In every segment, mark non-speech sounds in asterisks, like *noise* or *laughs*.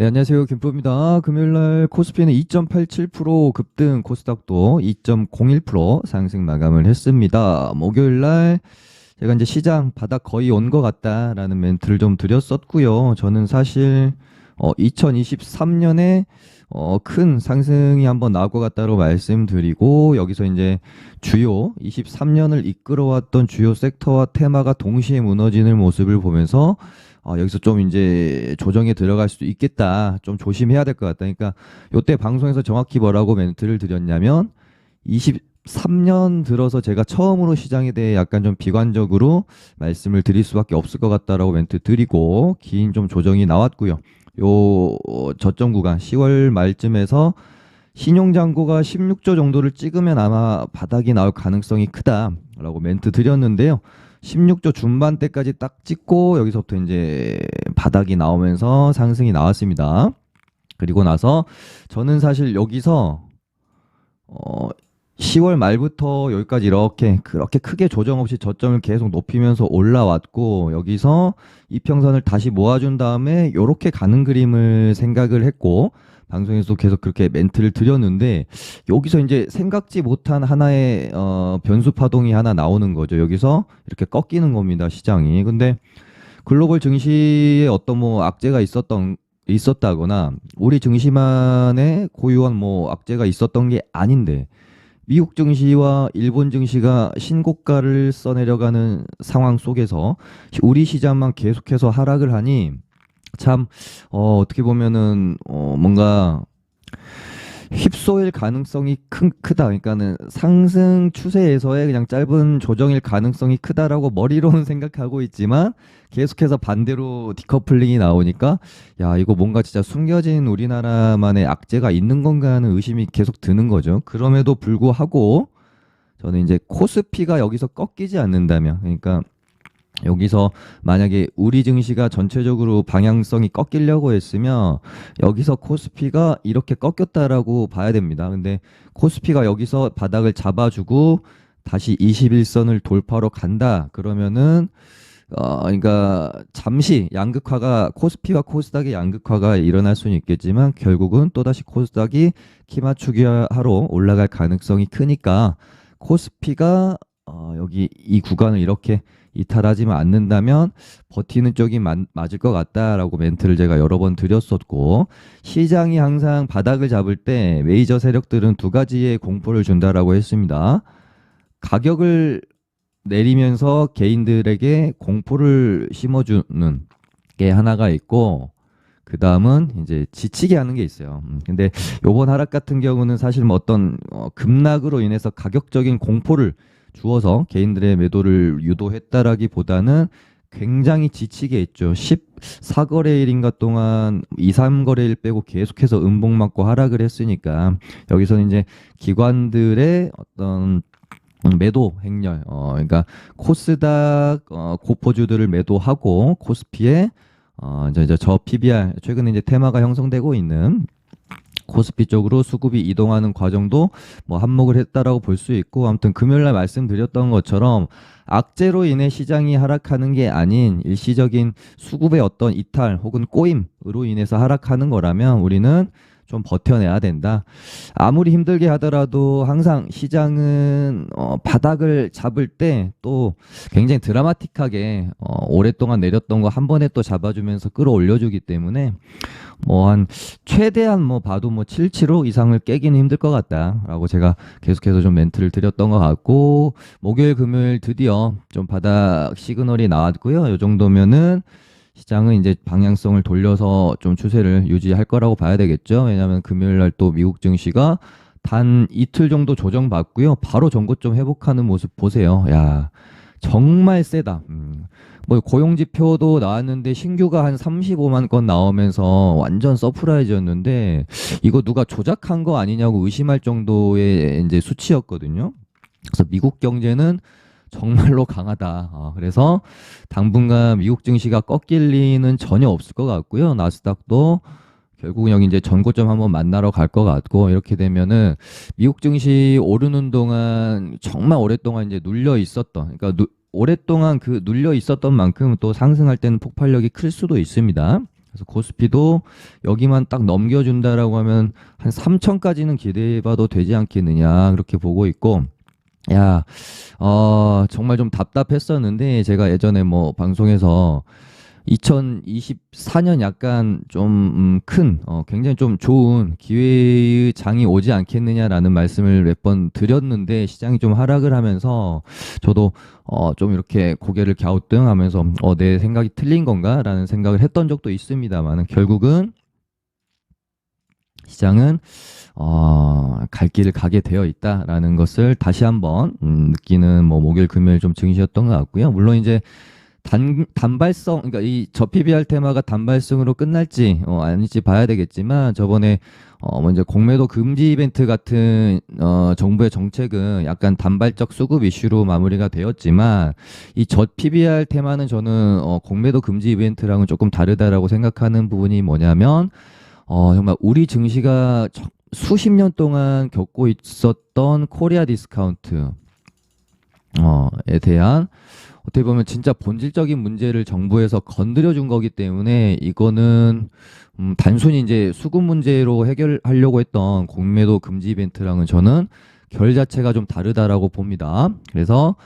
네, 안녕하세요. 김프로입니다. 금요일 날 코스피는 2.87% 급등, 코스닥도 2.01% 상승 마감을 했습니다. 목요일 날 제가 이제 시장 바닥 거의 온 것 같다라는 멘트를 좀 드렸었고요. 저는 사실 어, 2023년에 어, 큰 상승이 한번 나올 것 같다고 말씀드리고 여기서 이제 주요 23년을 이끌어왔던 주요 섹터와 테마가 동시에 무너지는 모습을 보면서 어, 여기서 좀 이제 조정에 들어갈 수도 있겠다. 좀 조심해야 될 것 같다. 그러니까 요때 방송에서 정확히 뭐라고 멘트를 드렸냐면 23년 들어서 제가 처음으로 시장에 대해 약간 좀 비관적으로 말씀을 드릴 수밖에 없을 것 같다라고 멘트 드리고 긴 좀 조정이 나왔고요. 요 어, 저점 구간 10월 말쯤에서 신용잔고가 16조 정도를 찍으면 아마 바닥이 나올 가능성이 크다라고 멘트 드렸는데요. 16조 중반대까지 딱 찍고 여기서부터 이제 바닥이 나오면서 상승이 나왔습니다. 그리고 나서 저는 사실 여기서 어 10월 말부터 여기까지 이렇게 그렇게 크게 조정 없이 저점을 계속 높이면서 올라왔고 여기서 이평선을 다시 모아준 다음에 이렇게 가는 그림을 생각을 했고 방송에서도 계속 그렇게 멘트를 드렸는데 여기서 이제 생각지 못한 하나의 어, 변수 파동이 하나 나오는 거죠. 여기서 이렇게 꺾이는 겁니다. 시장이. 근데 글로벌 증시에 어떤 뭐 악재가 있었던 있었다거나 우리 증시만의 고유한 뭐 악재가 있었던 게 아닌데 미국 증시와 일본 증시가 신고가를 써내려가는 상황 속에서 우리 시장만 계속해서 하락을 하니 참 어, 어떻게 보면은 어, 뭔가 휩소일 가능성이 큰, 크다. 그러니까는 상승 추세에서의 그냥 짧은 조정일 가능성이 크다라고 머리로는 *laughs* 생각하고 있지만 계속해서 반대로 디커플링이 나오니까 야, 이거 뭔가 진짜 숨겨진 우리나라만의 악재가 있는 건가 하는 의심이 계속 드는 거죠. 그럼에도 불구하고 저는 이제 코스피가 여기서 꺾이지 않는다면 그러니까 여기서 만약에 우리 증시가 전체적으로 방향성이 꺾이려고 했으면 여기서 코스피가 이렇게 꺾였다라고 봐야 됩니다. 근데 코스피가 여기서 바닥을 잡아주고 다시 21선을 돌파로 간다. 그러면은 어 그러니까 잠시 양극화가 코스피와 코스닥의 양극화가 일어날 수는 있겠지만 결국은 또다시 코스닥이 키 맞추기 하러 올라갈 가능성이 크니까 코스피가 어 여기 이 구간을 이렇게 이탈하지만 않는다면 버티는 쪽이 맞, 맞을 것 같다라고 멘트를 제가 여러 번 드렸었고 시장이 항상 바닥을 잡을 때 메이저 세력들은 두 가지의 공포를 준다라고 했습니다. 가격을 내리면서 개인들에게 공포를 심어주는 게 하나가 있고 그 다음은 이제 지치게 하는 게 있어요. 음, 근데 요번 하락 같은 경우는 사실 뭐 어떤 어, 급락으로 인해서 가격적인 공포를 주어서 개인들의 매도를 유도했다라기보다는 굉장히 지치게 했죠. 14거래일인가 동안 2, 3거래일 빼고 계속해서 음봉 맞고 하락을 했으니까 여기서는 이제 기관들의 어떤 매도 행렬, 어, 그러니까 코스닥 어, 고포주들을 매도하고 코스피에 어, 이제, 저 PBR 최근에 이제 테마가 형성되고 있는 코스피 쪽으로 수급이 이동하는 과정도 뭐 한몫을 했다라고 볼 수 있고 아무튼 금요일 날 말씀드렸던 것처럼 악재로 인해 시장이 하락하는 게 아닌 일시적인 수급의 어떤 이탈 혹은 꼬임으로 인해서 하락하는 거라면 우리는 좀 버텨내야 된다. 아무리 힘들게 하더라도 항상 시장은 어, 바닥을 잡을 때 또 굉장히 드라마틱하게 어, 오랫동안 내렸던 거 한 번에 또 잡아주면서 끌어올려주기 때문에 뭐 한 최대한 뭐 봐도 뭐775 이상을 깨기는 힘들 것 같다라고 제가 계속해서 좀 멘트를 드렸던 것 같고 목요일 금요일 드디어 좀 바닥 시그널이 나왔고요. 이 정도면은 시장은 이제 방향성을 돌려서 좀 추세를 유지할 거라고 봐야 되겠죠. 왜냐하면 금요일 날 또 미국 증시가 단 이틀 정도 조정받고요. 바로 전고점 회복하는 모습 보세요. 야, 정말 세다. 음. 뭐 고용 지표도 나왔는데 신규가 한 35만 건 나오면서 완전 서프라이즈였는데 이거 누가 조작한 거 아니냐고 의심할 정도의 이제 수치였거든요. 그래서 미국 경제는 정말로 강하다. 어, 그래서 당분간 미국 증시가 꺾일 리는 전혀 없을 것 같고요. 나스닥도 결국은 여기 이제 전고점 한번 만나러 갈 것 같고 이렇게 되면은 미국 증시 오르는 동안 정말 오랫동안 이제 눌려 있었던 그러니까 누, 오랫동안 그 눌려 있었던 만큼 또 상승할 때는 폭발력이 클 수도 있습니다. 그래서 코스피도 여기만 딱 넘겨준다라고 하면 한 3천까지는 기대해봐도 되지 않겠느냐 그렇게 보고 있고 야, 어, 정말 좀 답답했었는데 제가 예전에 뭐 방송에서 2024년 약간 좀 음, 큰, 어, 굉장히 좀 좋은 기회의 장이 오지 않겠느냐라는 말씀을 몇 번 드렸는데 시장이 좀 하락을 하면서 저도 어, 좀 이렇게 고개를 갸우뚱하면서 어, 내 생각이 틀린 건가라는 생각을 했던 적도 있습니다만 결국은 시장은 어, 갈 길을 가게 되어 있다라는 것을 다시 한번 음, 느끼는 뭐 목요일 금요일 좀 증시였던 것 같고요. 물론 이제 단 단발성 그러니까 이 저PBR 테마가 단발성으로 끝날지 어, 아닐지 봐야 되겠지만 저번에 어 먼저 공매도 금지 이벤트 같은 어 정부의 정책은 약간 단발적 수급 이슈로 마무리가 되었지만 이 저PBR 테마는 저는 어 공매도 금지 이벤트랑은 조금 다르다라고 생각하는 부분이 뭐냐면 어 정말 우리 증시가 저- 수십 년 동안 겪고 있었던 코리아 디스카운트 어 에 대한 어떻게 보면 진짜 본질적인 문제를 정부에서 건드려 준 거기 때문에 이거는 음, 단순히 이제 수급 문제로 해결하려고 했던 공매도 금지 이벤트랑은 저는 결 자체가 좀 다르다라고 봅니다. 그래서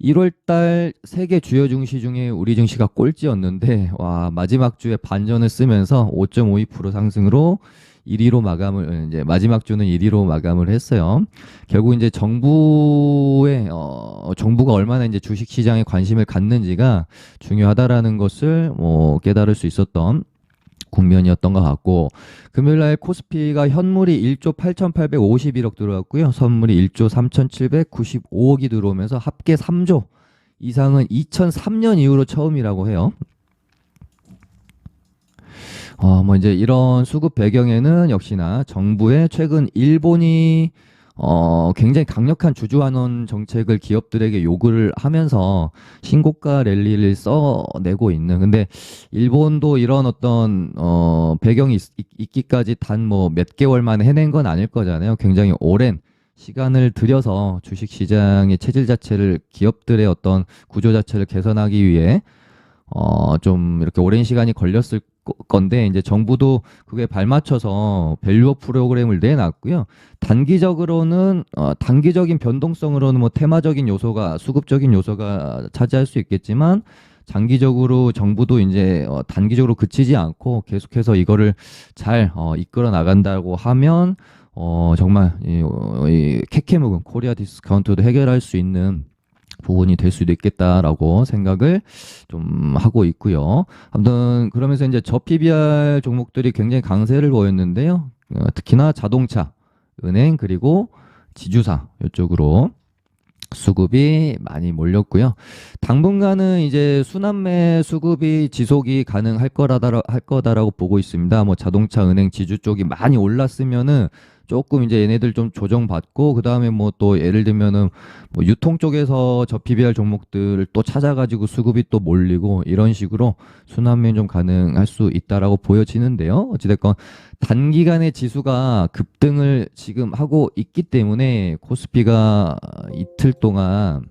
1월 달 세계 주요 증시 중에 우리 증시가 꼴찌였는데 와, 마지막 주에 반전을 쓰면서 5.52% 상승으로 1위로 마감을 이제 마지막 주는 1위로 마감을 했어요. 결국 이제 정부의 어 정부가 얼마나 이제 주식 시장에 관심을 갖는지가 중요하다라는 것을 뭐 깨달을 수 있었던 국면이었던 것 같고 금요일 날 코스피가 현물이 1조 8,851억 들어왔고요. 선물이 1조 3,795억이 들어오면서 합계 3조 이상은 2003년 이후로 처음이라고 해요. 어, 뭐 이제 이런 수급 배경에는 역시나 정부의 최근 일본이 어, 굉장히 강력한 주주환원 정책을 기업들에게 요구를 하면서 신고가 랠리를 써내고 있는. 근데 일본도 이런 어떤 어, 배경이 있, 있기까지 단 뭐 몇 개월 만에 해낸 건 아닐 거잖아요. 굉장히 오랜 시간을 들여서 주식 시장의 체질 자체를 기업들의 어떤 구조 자체를 개선하기 위해 어, 좀 이렇게 오랜 시간이 걸렸을 거- 건데 이제 정부도 그게 발맞춰서 밸류업 프로그램을 내놨고요. 단기적으로는 어, 단기적인 변동성으로는 뭐 테마적인 요소가 수급적인 요소가 차지할 수 있겠지만 장기적으로 정부도 이제 어, 단기적으로 그치지 않고 계속해서 이거를 잘 어, 이끌어 나간다고 하면 어, 정말 이, 어, 이 캐캐묵은 코리아 디스카운트도 해결할 수 있는 부분이 될 수도 있겠다라고 생각을 좀 하고 있고요. 아무튼 그러면서 이제 저 PBR 종목들이 굉장히 강세를 보였는데요. 어, 특히나 자동차, 은행 그리고 지주사 이쪽으로 수급이 많이 몰렸고요. 당분간은 이제 순환매 수급이 지속이 가능할 거라다 할 거다라고 보고 있습니다. 뭐 자동차, 은행, 지주 쪽이 많이 올랐으면은 조금 이제 얘네들 좀 조정받고 그 다음에 뭐 또 예를 들면은 뭐 유통 쪽에서 저 PBR 종목들을 또 찾아가지고 수급이 또 몰리고 이런 식으로 순환매 좀 가능할 수 있다라고 보여지는데요. 어찌됐건 단기간에 지수가 급등을 지금 하고 있기 때문에 코스피가 이틀 동안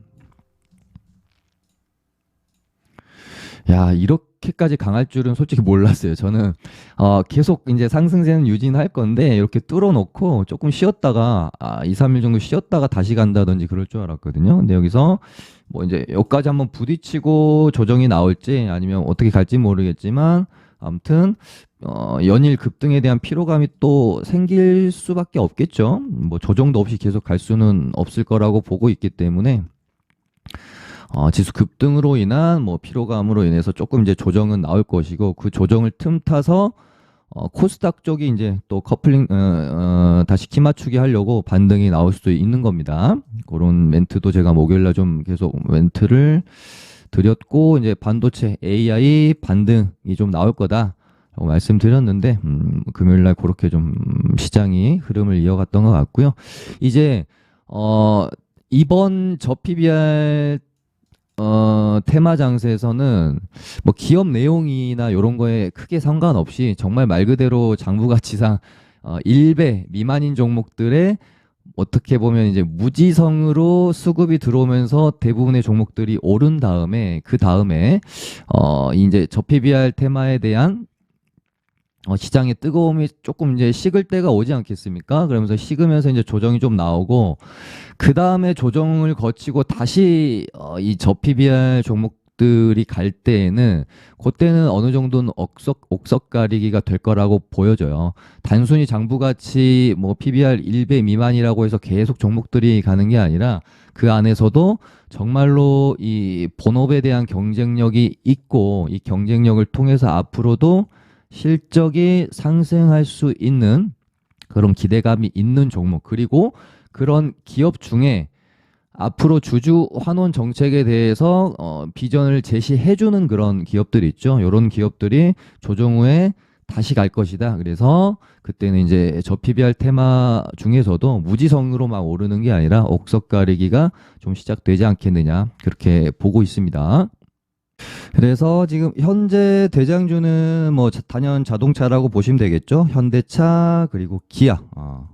야 이렇게 까지 강할 줄은 솔직히 몰랐어요. 저는 어, 계속 이제 상승세는 유지할 건데 이렇게 뚫어놓고 조금 쉬었다가 아, 2, 3일 정도 쉬었다가 다시 간다든지 그럴 줄 알았거든요. 근데 여기서 뭐 이제 여기까지 한번 부딪히고 조정이 나올지 아니면 어떻게 갈지 모르겠지만 아무튼 어, 연일 급등에 대한 피로감이 또 생길 수밖에 없겠죠. 뭐 조정도 없이 계속 갈 수는 없을 거라고 보고 있기 때문에 어, 지수 급등으로 인한 뭐 피로감으로 인해서 조금 이제 조정은 나올 것이고 그 조정을 틈타서 어, 코스닥 쪽이 이제 또 커플링 어, 어, 다시 키 맞추기 하려고 반등이 나올 수도 있는 겁니다. 그런 멘트도 제가 목요일 날 좀 계속 멘트를 드렸고 이제 반도체 AI 반등이 좀 나올 거다. 말씀드렸는데 음, 금요일 날 그렇게 좀 시장이 흐름을 이어갔던 것 같고요. 이제 어, 이번 저 PBR 어, 테마 장세에서는 뭐 기업 내용이나 이런 거에 크게 상관없이 정말 말 그대로 장부 가치상 어, 1배 미만인 종목들의 어떻게 보면 이제 무지성으로 수급이 들어오면서 대부분의 종목들이 오른 다음에 그 다음에 어 이제 저 PBR 테마에 대한 어, 시장의 뜨거움이 조금 이제 식을 때가 오지 않겠습니까? 그러면서 식으면서 이제 조정이 좀 나오고 그 다음에 조정을 거치고 다시 어, 이 저PBR 종목들이 갈 때에는 그때는 어느 정도는 억석 옥석 가리기가 될 거라고 보여져요. 단순히 장부 가치 뭐 PBR 1배 미만이라고 해서 계속 종목들이 가는 게 아니라 그 안에서도 정말로 이 본업에 대한 경쟁력이 있고 이 경쟁력을 통해서 앞으로도 실적이 상승할 수 있는 그런 기대감이 있는 종목 그리고 그런 기업 중에 앞으로 주주 환원 정책에 대해서 어, 비전을 제시해 주는 그런 기업들이 있죠. 이런 기업들이 조정 후에 다시 갈 것이다. 그래서 그때는 이제 저 PBR 테마 중에서도 무지성으로 막 오르는 게 아니라 옥석 가리기가 좀 시작되지 않겠느냐 그렇게 보고 있습니다. 그래서 지금 현재 대장주는 뭐 자- 단연 자동차라고 보시면 되겠죠. 현대차 그리고 기아, 어.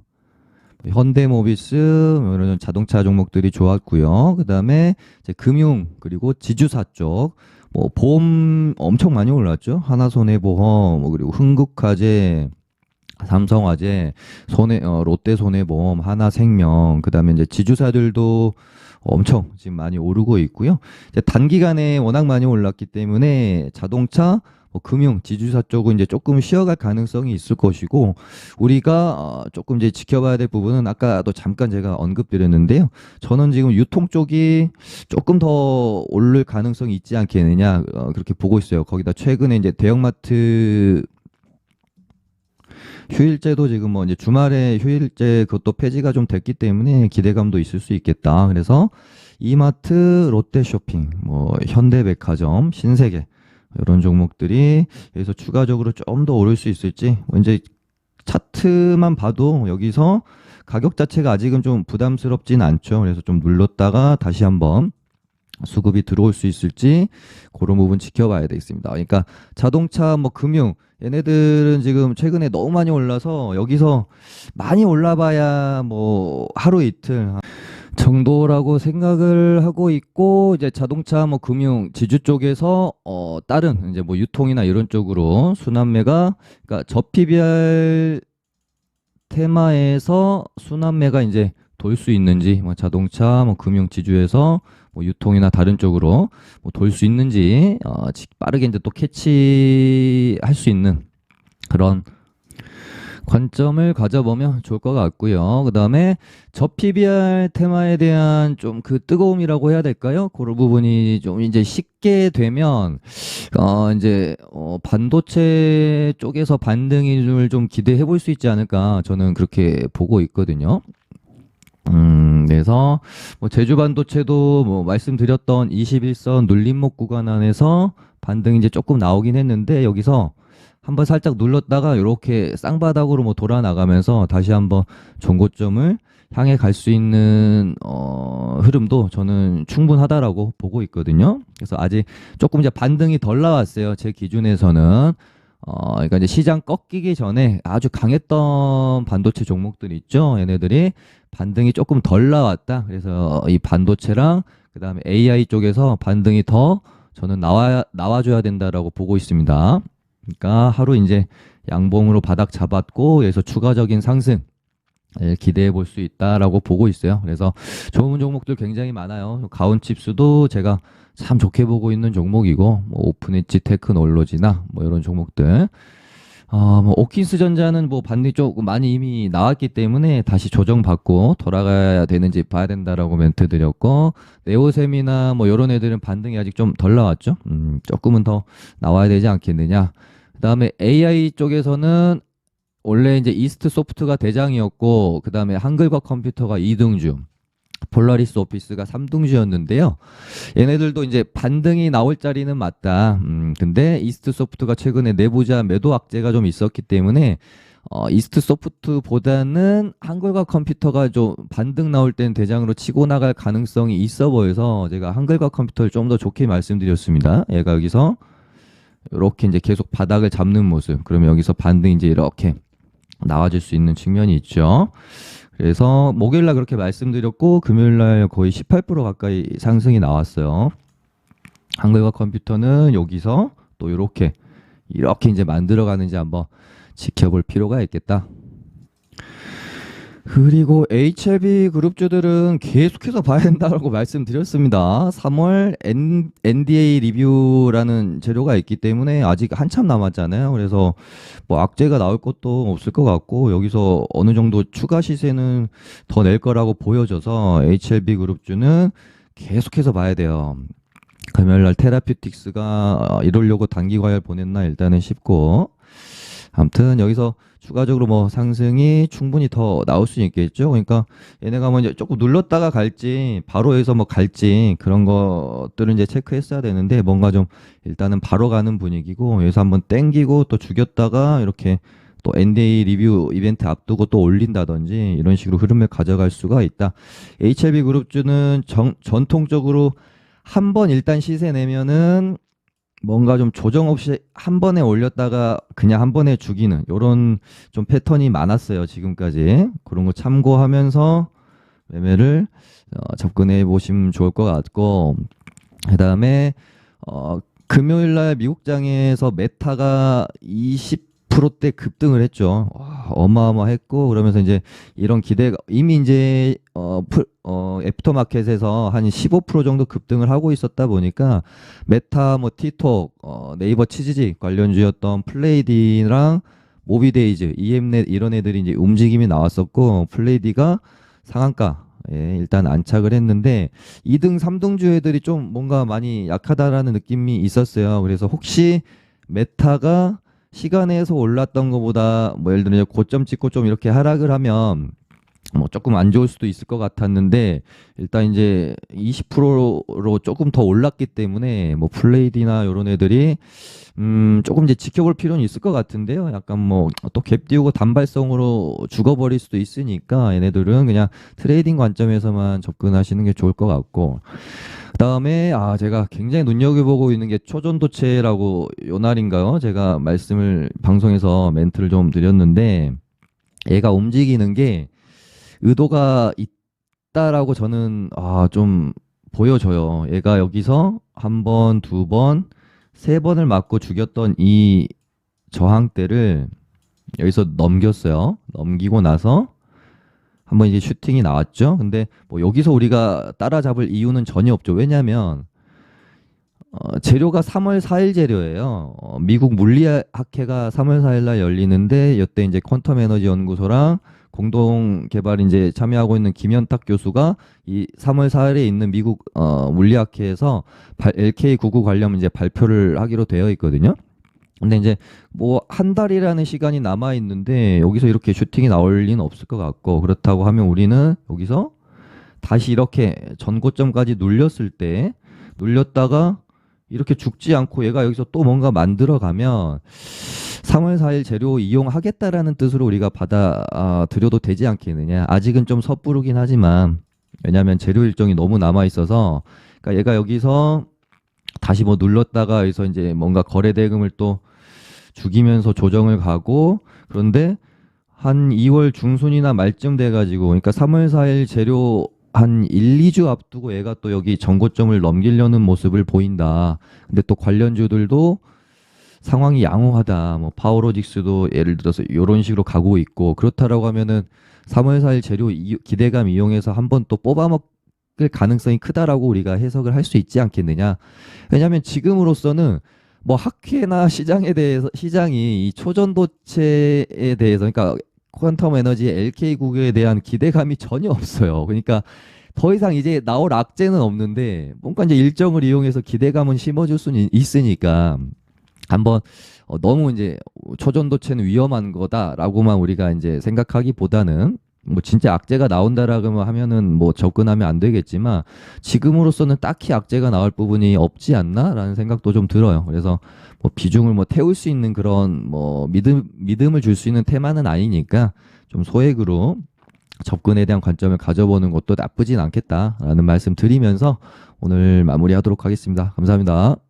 현대모비스 뭐 이런 자동차 종목들이 좋았고요. 그다음에 이제 금융 그리고 지주사 쪽. 뭐 보험 엄청 많이 올랐죠. 하나손해보험 뭐 그리고 흥국화재 삼성화재 손해 어, 롯데손해보험 하나생명 그다음에 이제 지주사들도 엄청 지금 많이 오르고 있고요. 단기간에 워낙 많이 올랐기 때문에 자동차, 뭐 금융, 지주사 쪽은 이제 조금 쉬어갈 가능성이 있을 것이고 우리가 어, 조금 이제 지켜봐야 될 부분은 아까도 잠깐 제가 언급드렸는데요. 저는 지금 유통 쪽이 조금 더 오를 가능성이 있지 않겠느냐 어, 그렇게 보고 있어요. 거기다 최근에 이제 대형마트 휴일제도 지금 뭐 이제 주말에 휴일제 그것도 폐지가 좀 됐기 때문에 기대감도 있을 수 있겠다. 그래서 이마트, 롯데쇼핑, 뭐 현대백화점, 신세계 이런 종목들이 여기서 추가적으로 좀 더 오를 수 있을지 뭐 이제 차트만 봐도 여기서 가격 자체가 아직은 좀 부담스럽진 않죠. 그래서 좀 눌렀다가 다시 한번 수급이 들어올 수 있을지 그런 부분 지켜봐야 되겠습니다. 그러니까 자동차 뭐 금융 얘네들은 지금 최근에 너무 많이 올라서 여기서 많이 올라봐야 뭐 하루 이틀 정도라고 생각을 하고 있고 이제 자동차 뭐 금융 지주 쪽에서 어 다른 이제 뭐 유통이나 이런 쪽으로 순환매가 그러니까 저PBR 테마에서 순환매가 이제 돌 수 있는지 뭐 자동차 뭐 금융 지주에서 뭐 유통이나 다른 쪽으로 뭐 돌 수 있는지 어 지- 빠르게 이제 또 캐치할 수 있는 그런 관점을 가져보면 좋을 것 같고요. 그 다음에 저 PBR 테마에 대한 좀 그 뜨거움이라고 해야 될까요? 그런 부분이 좀 이제 쉽게 되면 어 이제 어 반도체 쪽에서 반등을 좀 기대해 볼 수 있지 않을까 저는 그렇게 보고 있거든요. 음, 그래서 뭐 제주 반도체도 뭐 말씀드렸던 21선 눌림목 구간 안에서 반등이 이제 조금 나오긴 했는데 여기서 한번 살짝 눌렀다가 이렇게 쌍바닥으로 뭐 돌아 나가면서 다시 한번 전고점을 향해 갈 수 있는 어 흐름도 저는 충분하다라고 보고 있거든요. 그래서 아직 조금 이제 반등이 덜 나왔어요. 제 기준에서는 어 그러니까 이제 시장 꺾이기 전에 아주 강했던 반도체 종목들 있죠. 얘네들이 반등이 조금 덜 나왔다. 그래서 이 반도체랑 그다음에 AI 쪽에서 반등이 더 저는 나와 나와줘야 된다라고 보고 있습니다. 그러니까 하루 이제 양봉으로 바닥 잡았고 여기서 추가적인 상승 을 기대해 볼 수 있다라고 보고 있어요. 그래서 좋은 종목들 굉장히 많아요. 가온 칩스도 제가 참 좋게 보고 있는 종목이고 뭐 오픈엣지 테크놀로지나 뭐 이런 종목들 어, 뭐 오킨스 전자는 뭐 반등이 조금 많이 이미 나왔기 때문에 다시 조정받고 돌아가야 되는지 봐야 된다라고 멘트 드렸고 네오셈이나 뭐 이런 애들은 반등이 아직 좀 덜 나왔죠. 음, 조금은 더 나와야 되지 않겠느냐. 그다음에 AI 쪽에서는 원래 이제 이스트 소프트가 대장이었고 그다음에 한글과 컴퓨터가 2등주 폴라리스 오피스가 3등주였는데요. 얘네들도 이제 반등이 나올 자리는 맞다. 음, 근데 이스트 소프트가 최근에 내부자 매도 악재가 좀 있었기 때문에 어, 이스트 소프트보다는 한글과 컴퓨터가 좀 반등 나올 땐 대장으로 치고 나갈 가능성이 있어 보여서 제가 한글과 컴퓨터를 좀 더 좋게 말씀드렸습니다. 얘가 여기서 이렇게 이제 계속 바닥을 잡는 모습. 그러면 여기서 반등 이제 이렇게 나와줄 수 있는 측면이 있죠. 그래서 목요일 날 그렇게 말씀드렸고 금요일 날 거의 18% 가까이 상승이 나왔어요. 한글과 컴퓨터는 여기서 또 이렇게 이렇게 이제 만들어가는지 한번 지켜볼 필요가 있겠다. 그리고 HLB 그룹주들은 계속해서 봐야 된다고 말씀드렸습니다. 3월 N, NDA 리뷰라는 재료가 있기 때문에 아직 한참 남았잖아요. 그래서 뭐 악재가 나올 것도 없을 것 같고 여기서 어느 정도 추가 시세는 더 낼 거라고 보여져서 HLB 그룹주는 계속해서 봐야 돼요. 금요일날 테라퓨틱스가 어, 이러려고 단기 과열 보냈나 일단은 싶고 아무튼 여기서 추가적으로 뭐 상승이 충분히 더 나올 수 있겠죠. 그러니까 얘네가 뭐 이제 조금 눌렀다가 갈지 바로 여기서 뭐 갈지 그런 것들은 이제 체크했어야 되는데 뭔가 좀 일단은 바로 가는 분위기고 여기서 한번 땡기고 또 죽였다가 이렇게 또 NDA 리뷰 이벤트 앞두고 또 올린다든지 이런 식으로 흐름을 가져갈 수가 있다. HLB 그룹주는 정, 전통적으로 한번 일단 시세 내면은 뭔가 좀 조정 없이 한 번에 올렸다가 그냥 한 번에 죽이는 요런 좀 패턴이 많았어요 지금까지. 그런 거 참고하면서 매매를 어, 접근해 보시면 좋을 것 같고 그다음에 어, 금요일 날 미국장에서 메타가 20% 대 급등을 했죠. 와, 어마어마했고 그러면서 이제 이런 기대가 이미 이제 어, 풀, 어 애프터마켓에서 한 15% 정도 급등을 하고 있었다 보니까 메타 뭐 티톡 어, 네이버 치즈직 관련주였던 플레이디랑 모비데이즈, EM넷 이런 애들이 이제 움직임이 나왔었고 플레이디가 상한가 예, 일단 안착을 했는데 2등, 3등 주 애들이 좀 뭔가 많이 약하다라는 느낌이 있었어요. 그래서 혹시 메타가 시간에서 올랐던 것보다 뭐 예를 이제 고점 찍고 좀 이렇게 하락을 하면 뭐 조금 안 좋을 수도 있을 것 같았는데 일단 이제 20%로 조금 더 올랐기 때문에 뭐 플레이디나 이런 애들이 음 조금 이제 지켜볼 필요는 있을 것 같은데요. 약간 뭐 또 갭 띄우고 단발성으로 죽어버릴 수도 있으니까 얘네들은 그냥 트레이딩 관점에서만 접근하시는 게 좋을 것 같고 그다음에 아 제가 굉장히 눈여겨보고 있는 게 초전도체라고 요 날인가요? 제가 말씀을 방송에서 멘트를 좀 드렸는데 얘가 움직이는 게 의도가 있다라고 저는 아 좀 보여져요. 얘가 여기서 한 번, 두 번, 세 번을 맞고 죽였던 이 저항대를 여기서 넘겼어요. 넘기고 나서 한번 이제 슈팅이 나왔죠. 근데 뭐 여기서 우리가 따라잡을 이유는 전혀 없죠. 왜냐면 어, 재료가 3월 4일 재료예요. 어, 미국 물리학회가 3월 4일 날 열리는데 이때 이제 퀀텀 에너지 연구소랑 공동 개발 이제 참여하고 있는 김현탁 교수가 이 3월 4일에 있는 미국 어, 물리학회에서 LK99 관련 이제 발표를 하기로 되어 있거든요. 근데 이제 뭐 한 달이라는 시간이 남아 있는데 여기서 이렇게 슈팅이 나올 리는 없을 것 같고 그렇다고 하면 우리는 여기서 다시 이렇게 전고점까지 눌렸을 때 눌렸다가 이렇게 죽지 않고 얘가 여기서 또 뭔가 만들어 가면 3월 4일 재료 이용하겠다라는 뜻으로 우리가 받아들여도 되지 않겠느냐. 아직은 좀 섣부르긴 하지만 왜냐하면 재료 일정이 너무 남아 있어서 그러니까 얘가 여기서 다시 뭐 눌렀다가 여기서 이제 뭔가 거래 대금을 또 죽이면서 조정을 가고 그런데 한 2월 중순이나 말쯤 돼가지고 그러니까 3월 4일 재료 한 1, 2주 앞두고 얘가 또 여기 정고점을 넘기려는 모습을 보인다. 근데 또 관련주들도 상황이 양호하다. 뭐 파워로직스도 예를 들어서 이런 식으로 가고 있고 그렇다라고 하면은 3월 4일 재료 이, 기대감 이용해서 한번 또 뽑아먹을 가능성이 크다라고 우리가 해석을 할 수 있지 않겠느냐. 왜냐하면 지금으로서는 뭐 학회나 시장에 대해서 시장이 이 초전도체에 대해서 그러니까 퀀텀 에너지 LK국에 대한 기대감이 전혀 없어요. 그러니까 더 이상 이제 나올 악재는 없는데 뭔가 이제 일정을 이용해서 기대감은 심어줄 수는 있으니까 한번 어, 너무 이제 초전도체는 위험한 거다라고만 우리가 이제 생각하기보다는 뭐 진짜 악재가 나온다라고 하면은 뭐 접근하면 안 되겠지만 지금으로서는 딱히 악재가 나올 부분이 없지 않나라는 생각도 좀 들어요. 그래서 뭐 비중을 뭐 태울 수 있는 그런 뭐 믿음 믿음을 줄 수 있는 테마는 아니니까 좀 소액으로 접근에 대한 관점을 가져보는 것도 나쁘진 않겠다라는 말씀 드리면서 오늘 마무리하도록 하겠습니다. 감사합니다.